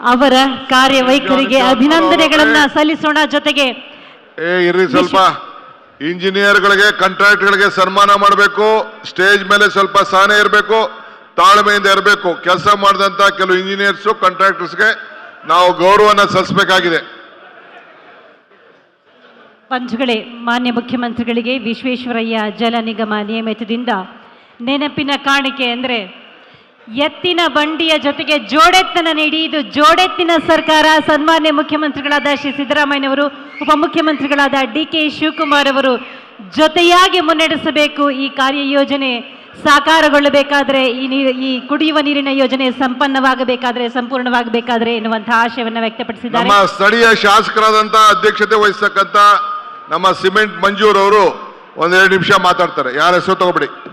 ಅವರ ಕಾರ್ಯವೈಖರಿಗೆ ಅಭಿನಂದನೆಗಳನ್ನ ಸಲ್ಲಿಸೋಣ ಜೊತೆಗೆ. ಏ ಇರ್ರಿ ಸ್ವಲ್ಪ. ಇಂಜಿನಿಯರ್ಗಳಿಗೆ ಕಾಂಟ್ರಾಕ್ಟ್ಗಳಿಗೆ ಸನ್ಮಾನ ಮಾಡಬೇಕು. ಸ್ಟೇಜ್ ಮೇಲೆ ಸ್ವಲ್ಪ ಸಹನೆ ಇರಬೇಕು. ತಾಳ್ಮೆಯಿಂದ ಇರಬೇಕು. ಕೆಲಸ ಮಾಡಿದಂತ ಕೆಲವು ಇಂಜಿನಿಯರ್ಸು ಕಾಂಟ್ರಾಕ್ಟರ್ಸ್ಗೆ ನಾವು ಗೌರವನ ಸಲ್ಲಿಸಬೇಕಾಗಿದೆ. ಪಂಚಗಳೇ ಮಾನ್ಯ ಮುಖ್ಯಮಂತ್ರಿಗಳಿಗೆ ವಿಶ್ವೇಶ್ವರಯ್ಯ ಜಲ ನಿಗಮ ನಿಯಮಿತದಿಂದ ನೆನಪಿನ ಕಾಣಿಕೆ ಅಂದರೆ ಎತ್ತಿನ ಬಂಡಿಯ ಜೊತೆಗೆ ಜೋಡೆತ್ತನ ನೀಡಿ. ಇದು ಜೋಡೆತ್ತಿನ ಸರ್ಕಾರ. ಸನ್ಮಾನ್ಯ ಮುಖ್ಯಮಂತ್ರಿಗಳಾದ ಶ್ರೀ ಸಿದ್ದರಾಮಯ್ಯನವರು ಉಪಮುಖ್ಯಮಂತ್ರಿಗಳಾದ ಡಿ ಕೆ ಶಿವಕುಮಾರ್ ಅವರು ಜೊತೆಯಾಗಿ ಮುನ್ನಡೆಸಬೇಕು. ಈ ಕಾರ್ಯಯೋಜನೆ ಸಾಕಾರಗೊಳ್ಳಬೇಕಾದ್ರೆ, ಈ ನೀರು ಈ ಕುಡಿಯುವ ನೀರಿನ ಯೋಜನೆ ಸಂಪನ್ನವಾಗಬೇಕಾದ್ರೆ, ಸಂಪೂರ್ಣವಾಗಬೇಕಾದ್ರೆ ಎನ್ನುವಂತಹ ಆಶಯವನ್ನು ವ್ಯಕ್ತಪಡಿಸಿದ್ದಾರೆ. ನಮ್ಮ ಸ್ಥಳೀಯ ಶಾಸಕರಾದಂತಹ ಅಧ್ಯಕ್ಷತೆ ವಹಿಸತಕ್ಕಂಥ ನಮ್ಮ ಸಿಮೆಂಟ್ ಮಂಜೂರ್ ಅವರು ಒಂದೆರಡು ನಿಮಿಷ ಮಾತಾಡ್ತಾರೆ. ಯಾರ ಹೆಸರು ತಗೋಬಿಡಿ.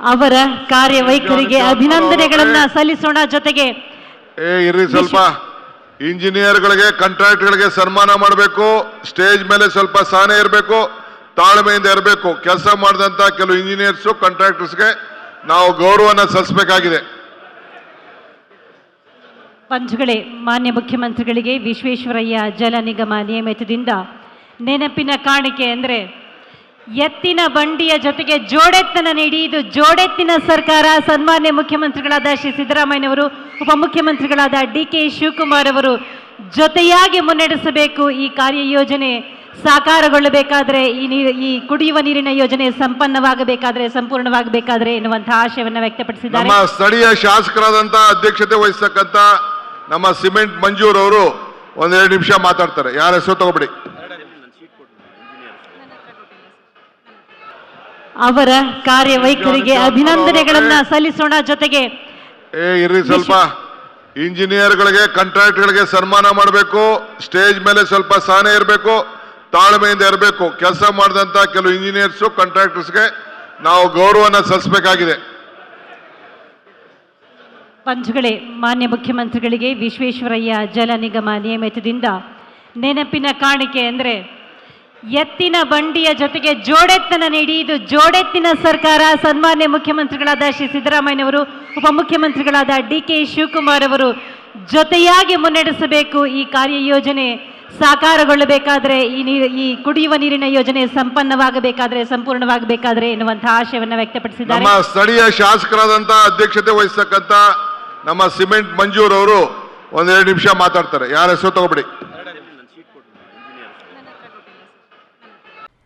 ಅವರ ಕಾರ್ಯವೈಖರಿಗೆ ಅಭಿನಂದನೆಗಳನ್ನ ಸಲ್ಲಿಸೋಣ ಜೊತೆಗೆ. ಏ ಇರ್ರಿ ಸ್ವಲ್ಪ. ಇಂಜಿನಿಯರ್ಗಳಿಗೆ ಕಾಂಟ್ರಾಕ್ಟ್ಗಳಿಗೆ ಸನ್ಮಾನ ಮಾಡಬೇಕು. ಸ್ಟೇಜ್ ಮೇಲೆ ಸ್ವಲ್ಪ ಸಹನೆ ಇರಬೇಕು. ತಾಳ್ಮೆಯಿಂದ ಇರಬೇಕು. ಕೆಲಸ ಮಾಡಿದಂತ ಕೆಲವು ಇಂಜಿನಿಯರ್ಸು ಕಾಂಟ್ರಾಕ್ಟರ್ಸ್ಗೆ ನಾವು ಗೌರವನ ಸಲ್ಲಿಸಬೇಕಾಗಿದೆ. ಪಂಚುಗಳೇ ಮಾನ್ಯ ಮುಖ್ಯಮಂತ್ರಿಗಳಿಗೆ ವಿಶ್ವೇಶ್ವರಯ್ಯ ಜಲ ನಿಗಮ ನಿಯಮಿತದಿಂದ ನೆನಪಿನ ಕಾಣಿಕೆ ಅಂದರೆ ಎತ್ತಿನ ಬಂಡಿಯ ಜೊತೆಗೆ ಜೋಡೆತ್ತನ ನೀಡಿ. ಇದು ಜೋಡೆತ್ತಿನ ಸರ್ಕಾರ. ಸನ್ಮಾನ್ಯ ಮುಖ್ಯಮಂತ್ರಿಗಳಾದ ಶ್ರೀ ಸಿದ್ದರಾಮಯ್ಯನವರು, ಉಪಮುಖ್ಯಮಂತ್ರಿಗಳಾದ ಡಿ ಕೆ ಶಿವಕುಮಾರ್ ಅವರು ಜೊತೆಯಾಗಿ ಮುನ್ನಡೆಸಬೇಕು. ಈ ಕಾರ್ಯಯೋಜನೆ ಸಾಕಾರಗೊಳ್ಳಬೇಕಾದ್ರೆ, ಈ ನೀರು ಈ ಕುಡಿಯುವ ನೀರಿನ ಯೋಜನೆ ಸಂಪನ್ನವಾಗಬೇಕಾದ್ರೆ, ಸಂಪೂರ್ಣವಾಗಬೇಕಾದ್ರೆ ಎನ್ನುವಂತಹ ಆಶಯವನ್ನು ವ್ಯಕ್ತಪಡಿಸಿದ್ದಾರೆ. ನಮ್ಮ ಸ್ಥಳೀಯ ಶಾಸಕರಾದಂಥ ಅಧ್ಯಕ್ಷತೆ ವಹಿಸತಕ್ಕಂತ ನಮ್ಮ ಸಿಮೆಂಟ್ ಮಂಜೂರ್ ಅವರು ಒಂದೆರಡು ನಿಮಿಷ ಮಾತಾಡ್ತಾರೆ. ಯಾರ ಹೆಸರು ತಗೋಬಿಡಿ. ಅವರ ಕಾರ್ಯವೈಖರಿಗೆ ಅಭಿನಂದನೆಗಳನ್ನ ಸಲ್ಲಿಸೋಣ ಜೊತೆಗೆ. ಏ ಇರ್ರಿ ಸ್ವಲ್ಪ. ಇಂಜಿನಿಯರ್ಗಳಿಗೆ ಕಾಂಟ್ರಾಕ್ಟ್ಗಳಿಗೆ ಸನ್ಮಾನ ಮಾಡಬೇಕು. ಸ್ಟೇಜ್ ಮೇಲೆ ಸ್ವಲ್ಪ ಸಹನೆ ಇರಬೇಕು. ತಾಳ್ಮೆಯಿಂದ ಇರಬೇಕು. ಕೆಲಸ ಮಾಡಿದಂತ ಕೆಲವು ಇಂಜಿನಿಯರ್ಸು ಕಾಂಟ್ರಾಕ್ಟರ್ಸ್ಗೆ ನಾವು ಗೌರವನ ಸಲ್ಲಿಸಬೇಕಾಗಿದೆ. ಪಂಚುಗಳೇ ಮಾನ್ಯ ಮುಖ್ಯಮಂತ್ರಿಗಳಿಗೆ ವಿಶ್ವೇಶ್ವರಯ್ಯ ಜಲ ನಿಗಮ ನಿಯಮಿತದಿಂದ ನೆನಪಿನ ಕಾಣಿಕೆ ಅಂದರೆ ಎತ್ತಿನ ಬಂಡಿಯ ಜೊತೆಗೆ ಜೋಡೆತ್ತನ ನೀಡಿ, ಇದು ಜೋಡೆತ್ತಿನ ಸರ್ಕಾರ. ಸನ್ಮಾನ್ಯ ಮುಖ್ಯಮಂತ್ರಿಗಳಾದ ಶ್ರೀ ಸಿದ್ದರಾಮಯ್ಯನವರು, ಉಪಮುಖ್ಯಮಂತ್ರಿಗಳಾದ ಡಿ ಕೆ ಶಿವಕುಮಾರ್ ಅವರು ಜೊತೆಯಾಗಿ ಮುನ್ನಡೆಸಬೇಕು. ಈ ಕಾರ್ಯಯೋಜನೆ ಸಾಕಾರಗೊಳ್ಳಬೇಕಾದ್ರೆ, ಈ ನೀರು ಈ ಕುಡಿಯುವ ನೀರಿನ ಯೋಜನೆ ಸಂಪನ್ನವಾಗಬೇಕಾದ್ರೆ, ಸಂಪೂರ್ಣವಾಗಬೇಕಾದ್ರೆ ಎನ್ನುವಂತಹ ಆಶಯವನ್ನು ವ್ಯಕ್ತಪಡಿಸಿದ್ದಾರೆ. ನಮ್ಮ ಸ್ಥಳೀಯ ಶಾಸಕರಾದಂತಹ ಅಧ್ಯಕ್ಷತೆ ವಹಿಸತಕ್ಕಂತ ನಮ್ಮ ಸಿಮೆಂಟ್ ಮಂಜೂರ್ ಅವರು ಒಂದೆರಡು ನಿಮಿಷ ಮಾತಾಡ್ತಾರೆ. ಯಾರ ಹೆಸರು ತಗೋಬಿಡಿ.